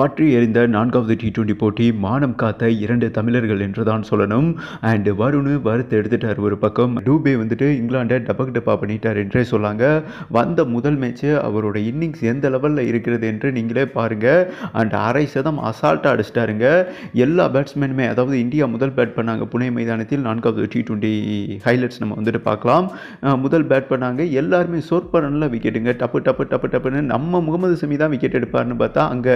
பற்றி எறிந்த நான்காவது டி டுவெண்ட்டி போட்டி மானம் காத்த இரண்டு தமிழர்கள் என்று தான் சொல்லணும். அண்ட் வருண் வறுத்து எடுத்துட்டார் ஒரு பக்கம். டூபே வந்துட்டு இங்கிலாண்டை டபக் டப்பா பண்ணிட்டார் என்றே சொல்லாங்க. வந்த முதல் மேட்ச்சு அவரோட இன்னிங்ஸ் எந்த லெவலில் இருக்கிறது என்று நீங்களே பாருங்கள் அண்ட் அரை சதம் அசால்ட்டாக அடிச்சிட்டாருங்க. எல்லா பேட்ஸ்மேனுமே அதாவது இந்தியா முதல் பேட் பண்ணாங்க புனே மைதானத்தில். நான்காவது டி டுவெண்ட்டி ஹைலைட்ஸ் நம்ம வந்துட்டு பார்க்கலாம். முதல் பேட் பண்ணாங்க. எல்லாருமே சோற்ப விக்கெட்டுங்க டப்பு டப்பு டப்பு டப்புன்னு நம்ம முகமது சமி தான் விக்கெட் எடுப்பார்னு பார்த்தா அங்கே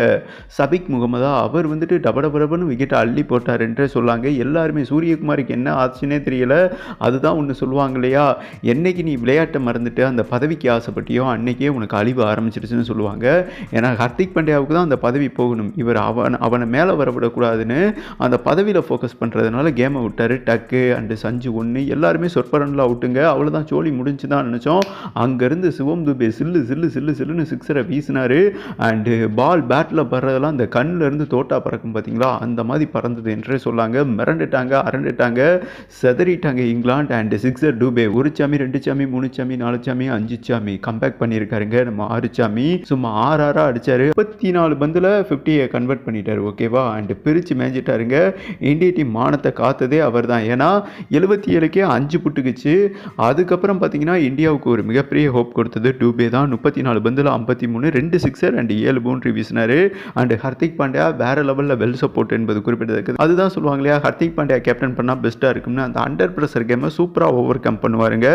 சபிக் முகமதா அவர் வந்துட்டு டப டப விக்கெட்டை அள்ளி போட்டார் என்றே சொல்லாங்க. எல்லாருமே சூரியகுமாருக்கு என்ன ஆச்சுன்னே தெரியல. அதுதான் ஒன்று சொல்லுவாங்க இல்லையா? என்னைக்கு நீ விளையாட்டை மறந்துட்டு அந்த பதவிக்கு ஆசைப்பட்டியோ அன்னைக்கே உனக்கு அழிவு ஆரம்பிச்சிருச்சுன்னு சொல்லுவாங்க. ஏன்னா ஹர்திக் பாண்டியாவுக்கு தான் அந்த பதவி போகணும். இவர் அவன் அவனை மேலே வரவிடக்கூடாதுன்னு அந்த பதவியில் ஃபோக்கஸ் பண்ணுறதுனால கேமை விட்டார். டக்கு அண்டு சஞ்சு ஒன்று எல்லாருமே சொற்பரனில் அவுட்டுங்க அவ்வளோதான் சோழி முடிஞ்சு தான் நினச்சோம். அங்கேருந்து சிவம் துபே சில்லு சில்லு சில்லு சில்லுன்னு சிக்ஸரை வீசினார். அண்டு பால் பேட்டில் அதெல்லாம் அந்த கண்ணில் இருந்து தோட்டா பறக்கும் பார்த்தீங்களா அந்த மாதிரி பறந்தது என்றே சொல்லாங்க. மிரண்டுட்டாங்க அரண்டுட்டாங்க செதறிட்டாங்க இங்கிலாந்து அண்ட் சிக்ஸர் டூபே. ஒரு சாமி ரெண்டு சாமி மூணு சாமி நாலு சாமி அஞ்சு சாமி. கம்பேக் பண்ணியிருக்காருங்க. நம்ம ஆறு சாமி. சும்மா ஆறு ஆறாக அடிச்சாரு. முப்பத்தி நாலு பந்தில் ஃபிஃப்டியை கன்வெர்ட் பண்ணிட்டாரு ஓகேவா அண்டு பிரித்து மேய்ஞ்சிட்டாருங்க இந்திய டீம் மானத்தை காத்ததே அவர் தான் ஏன்னா எழுபத்தி ஏழுக்கே அஞ்சு புட்டுக்குச்சு. அதுக்கப்புறம் பார்த்தீங்கன்னா இந்தியாவுக்கு ஒரு மிகப்பெரிய ஹோப் கொடுத்தது. டூபே தான். முப்பத்தி நாலு பந்தில் ஐம்பத்தி மூணு ரெண்டு சிக்ஸர் அண்ட் ஏழு பவுண்ட்ரி வீசினார். அண்ட் ஹர்திக் பாண்டியா வேற லெவலில் வெல் சப்போர்ட் என்பது குறிப்பிடத்தக்கது. அதுதான் சொல்லுவாங்க இல்லையா ஹர்திக் பாண்டியா கேப்டன் பண்ணால் பெஸ்ட்டாக இருக்கும்னு. அந்த அண்டர் ப்ரெஷர் கேமை சூப்பராக ஓவர் கம் பண்ணுவாருங்க.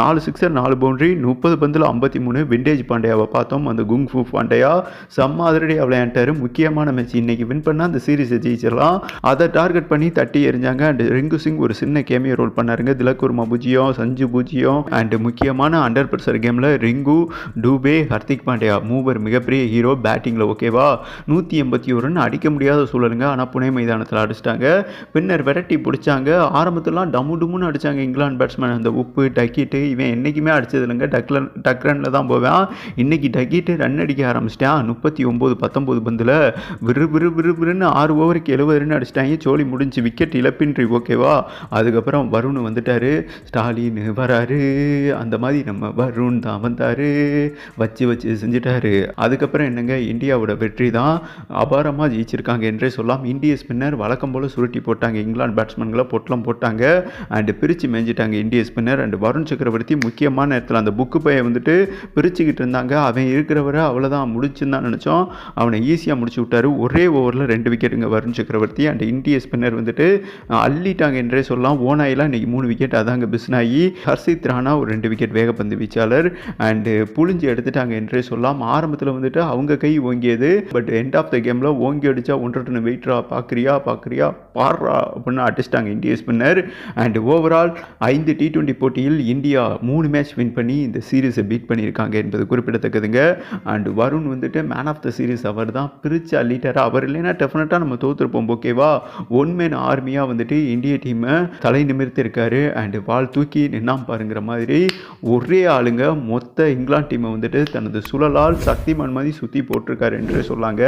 நாலு சிக்ஸர் நாலு பவுண்ட்ரி முப்பது பந்தில் ஐம்பத்தி மூணு. விண்டேஜ் பாண்டியாவை பார்த்தோம். அந்த குங் ஃபூ பாண்டியா செம்ம அதிரடியாக விளையாண்டாரு. முக்கியமான மேட்ச் இன்னைக்கு வின் பண்ணால் அந்த சீரீஸை ஜெயிச்சிடலாம். அதை டார்கெட் பண்ணி தட்டி எறிஞ்சாங்க. அண்ட் ரிங்கு சிங் ஒரு சின்ன கேமியோ ரோல் பண்ணாருங்க. திலக்குர்மா பூஜ்ஜியம் சஞ்சு பூஜ்ஜியம். அண்ட் முக்கியமான அண்டர் ப்ரெஷர் கேமில் ரிங்கு டூபே ஹர்திக் பாண்டியா மூவர் மிகப்பெரிய ஹீரோ பேட்டிங்கில் ஓகேவா நூற்றி எண்பத்தி ஒருன்னு அடிக்க முடியாத சூழலுங்க. ஆனால் புனே மைதானத்தில் அடிச்சிட்டாங்க. பின்னர் விரட்டி பிடிச்சாங்க. ஆரம்பத்துலாம் டமு டமுன்னு அடிச்சாங்க இங்கிலாந்து பேட்ஸ்மேன் அந்த உப்பு டக்கிட்டு இவன் என்றைக்குமே அடித்தது இல்லைங்க டக்ல டக் ரனில் தான் போவேன். இன்றைக்கி டக்கிட்டு ரன் அடிக்க ஆரம்பிச்சிட்டான். முப்பத்தி ஒம்பது பத்தொம்போது பந்தில். விறு விறு விறு விறுன்னு ஆறு ஓவருக்கு எழுபது ரன் அடிச்சிட்டாங்க. சோழி முடிஞ்சு விக்கெட் இழப்பின்றி ஓகேவா அதுக்கப்புறம் வருண் வந்துட்டார். ஸ்டாலின் வராரு. அந்த மாதிரி நம்ம வருண் தான் வந்தார். வச்சு வச்சு செஞ்சுட்டாரு. அதுக்கப்புறம் என்னங்க? இந்தியாவோட வெற்றி தான். அபாரமாக ஜெயிச்சிருக்காங்க என்றே சொல்லலாம் இந்திய ஸ்பின்னர் வழக்கம் போல் சுருட்டி போட்டாங்க. இங்கிலாந்து பேட்ஸ்மேன்களை பொட்டலம் போட்டாங்க. அண்டு பிரித்து மேய்ஞ்சிட்டாங்க இந்திய ஸ்பின்னர். அண்ட் வருண் சக்கரவர்த்தி முக்கியமான நேரத்தில் அந்த புக்கு பையை வந்துட்டு பிரிச்சுக்கிட்டு இருந்தாங்க. அவன் இருக்கிறவரை அவ்வளோதான் முடிச்சுன்னு தான் நினச்சோம். அவனை ஈஸியாக முடிச்சு விட்டாரு. ஒரே ஓவரில் ரெண்டு விக்கெட்டுங்க வருண் சக்கரவர்த்தி. அண்ட் இந்திய ஸ்பின்னர் வந்துட்டு அள்ளிட்டாங்க என்றே சொல்லலாம் ஓனாயிலாம் இன்னைக்கு மூணு விக்கெட் அதாங்க பிஸ்னாயி ஹர்ஷித் ராணா ஒரு ரெண்டு விக்கெட் வேகப்பந்து வீச்சாளர். அண்டு புழிஞ்சு எடுத்துட்டாங்க என்றே சொல்லலாம் ஆரம்பத்தில் வந்துட்டு அவங்க கை ஓங்கியது. பட் எண்ட் ஆஃப் த கேமில் ஓங்கி அடித்தா ஒன்றரை வெயிட்ரா பார்க்குறியா பார்க்குறியா பாடுறா அப்படின்னு அடிச்சிட்டாங்க இந்திய ஸ்பின்னர். அண்ட் ஓவரால் ஐந்து டி டுவெண்ட்டி போட்டியில் இந்தியா மூணு மேட்ச் வின் பண்ணி இந்த சீரீஸை பீட் பண்ணியிருக்காங்க என்பது குறிப்பிடத்தக்கதுங்க. அண்ட் வருண் வந்துட்டு மேன் ஆஃப் த சீரீஸ் அவர் தான் பிரித்து அள்ளிட்டார்? அவர் இல்லைன்னா டெஃபினட்டாக நம்ம தோற்றுருப்போம் ஓகேவா ஒன் மேன் ஆர்மியாக வந்துட்டு இந்திய டீமை தலை நிமிர்த்தி இருக்காரு அண்ட் வால் தூக்கி நின்னாம் பாருங்கிற மாதிரி ஒரே ஆளுங்க மொத்த இங்கிலாந்து டீமை வந்துட்டு தனது சுழலால் சக்திமான் மாதிரி சுற்றி போட்டிருக்காரு என்று சொல்லாங்க.